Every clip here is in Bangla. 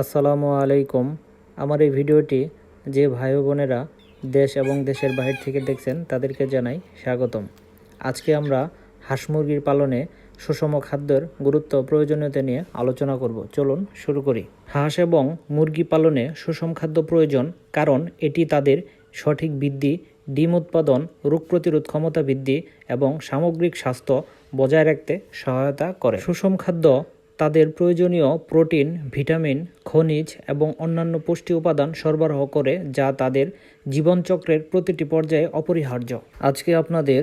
আসসালামু আলাইকুম। আমার এই ভিডিওটি যে ভাই বোনেরা দেশ এবং দেশের বাহির থেকে দেখছেন, তাদেরকে জানাই স্বাগতম। আজকে আমরা হাঁস মুরগির পালনে সুষম খাদ্যের গুরুত্ব প্রয়োজনীয়তা নিয়ে আলোচনা করব। চলুন শুরু করি। হাঁস এবং মুরগি পালনে সুষম খাদ্য প্রয়োজন, কারণ এটি তাদের সঠিক বৃদ্ধি, ডিম উৎপাদন, রোগ প্রতিরোধ ক্ষমতা বৃদ্ধি এবং সামগ্রিক স্বাস্থ্য বজায় রাখতে সহায়তা করে। সুষম খাদ্য তাদের প্রয়োজনীয় প্রোটিন, ভিটামিন, খনিজ এবং অন্যান্য পুষ্টি উপাদান সরবরাহ করে যা তাদের জীবনচক্রের প্রতিটি পর্যায়ে অপরিহার্য। আজকে আপনাদের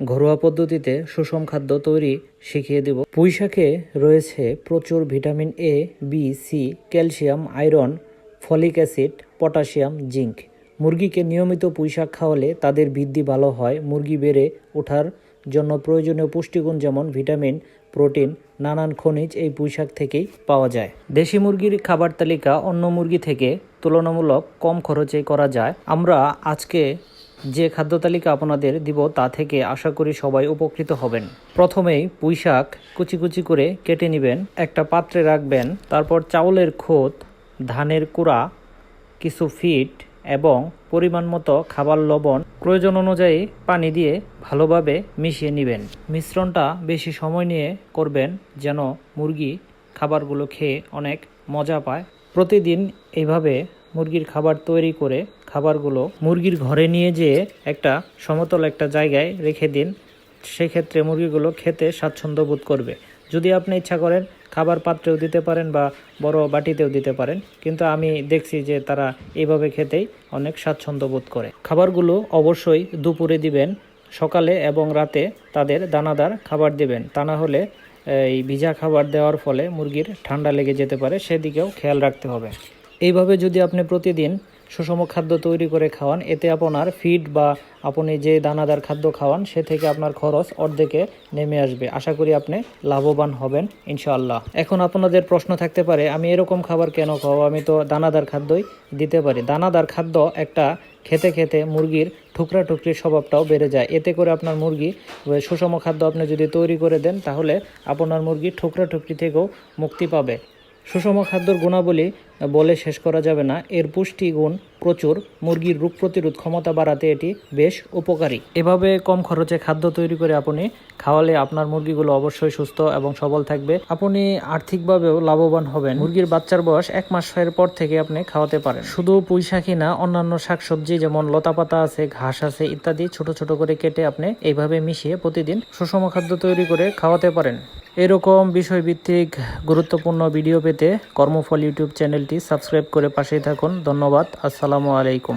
ঘরোয়া পদ্ধতিতে সুষম খাদ্য তৈরি শিখিয়ে দেব। পুঁইশাকে রয়েছে প্রচুর vitamin A B C calcium, iron, folic acid, potassium, zinc. মুরগিকে নিয়মিত পুঁইশাক খাওয়ালে তাদের বৃদ্ধি ভালো হয়। মুরগি বেড়ে ওঠার জন্য প্রয়োজনীয় পুষ্টিগুণ যেমন ভিটামিন প্রোটিন, নানান খনিজ এই পুঁইশাক থেকেই পাওয়া যায়। দেশি মুরগির খাবার তালিকা অন্য মুরগি থেকে তুলনামূলক কম খরচে করা যায়। আমরা আজকে যে খাদ্য তালিকা আপনাদের দিব তা থেকে আশা করি সবাই উপকৃত হবেন। প্রথমেই পুঁইশাক কুচি কুচি করে কেটে নেবেন, একটা পাত্রে রাখবেন, তারপর চাউলের খোত, ধানের কুড়া, কিছু ফিট এবং পরিমাণ মতো খাবার লবণ প্রয়োজন অনুযায়ী পানি দিয়ে ভালোভাবে মিশিয়ে নেবেন। মিশ্রণটা বেশি সময় নিয়ে করবেন যেন মুরগি খাবারগুলো খেয়ে অনেক মজা পায়। প্রতিদিন এইভাবে মুরগির খাবার তৈরি করে খাবারগুলো মুরগির ঘরে নিয়ে যেয়ে একটা সমতল একটা জায়গায় রেখে দিন। সেক্ষেত্রে মুরগিগুলো খেতে স্বাচ্ছন্দ্য বোধ করবে। যদি আপনি ইচ্ছা করেন খাবার পাত্রেও দিতে পারেন বা বড় বাটিতেও দিতে পারেন, কিন্তু আমি দেখছি যে তারা এইভাবে খেতেই অনেক স্বাচ্ছন্দ্য বোধ করে। খাবারগুলো অবশ্যই দুপুরে দিবেন, সকালে এবং রাতে তাদের দানাদার খাবার দিবেন। তা না হলে, এই ভিজা খাবার দেওয়ার ফলে মুরগির ঠান্ডা লেগে যেতে পারে, সেদিকেও খেয়াল রাখতে হবে। এইভাবে যদি আপনি প্রতিদিন সুষম খাদ্য তৈরি করে খাওয়ান। এতে আপনার ফিড বা আপনি যে দানাদার খাদ্য খাওয়ান, সে থেকে আপনার খরচ অর্ধেকে নেমে আসবে। আশা করি আপনি লাভবান হবেন, ইনশাআল্লাহ। এখন আপনাদের প্রশ্ন থাকতে পারে, আমি এরকম খাবার কেন খাওয়া আমি তো দানাদার খাদ্যই দিতে পারি। দানাদার খাদ্য একটা খেতে খেতে মুরগির ঠুকরা ঠুকরির স্বভাবটাও বেড়ে যায়। এতে করে আপনার মুরগি সুষম খাদ্য আপনি যদি তৈরি করে দেন, তাহলে আপনার মুরগি ঠুকরা ঠুকরি থেকেও মুক্তি পাবে। সুষম খাদ্যর গুণাবলী বলে শেষ করা যাবে না। এর পুষ্টি গুণ প্রচুর। মুরগির রোগ প্রতিরোধ ক্ষমতা বাড়াতে এটি বেশ উপকারী। এভাবে কম খরচে খাদ্য তৈরি করে আপনি খাওয়ালে আপনার মুরগিগুলো অবশ্যই সুস্থ এবং সবল থাকবে। আপনি আর্থিকভাবেও লাভবান হবেন। মুরগির বাচ্চার বয়স এক মাসের পর থেকে আপনি খাওয়াতে পারেন। শুধু পুঁই না, অন্যান্য শাকসবজি যেমন লতাপাতা আছে, ঘাস আছে ইত্যাদি ছোট ছোট করে কেটে আপনি এইভাবে মিশিয়ে প্রতিদিন সুষম খাদ্য তৈরি করে খাওয়াতে পারেন। এরকম বিষয়ভিত্তিক গুরুত্বপূর্ণ ভিডিও পেতে কর্মফল ইউটিউব চ্যানেলটি সাবস্ক্রাইব করে পাশেই থাকুন। ধন্যবাদ। আসসালামু আলাইকুম।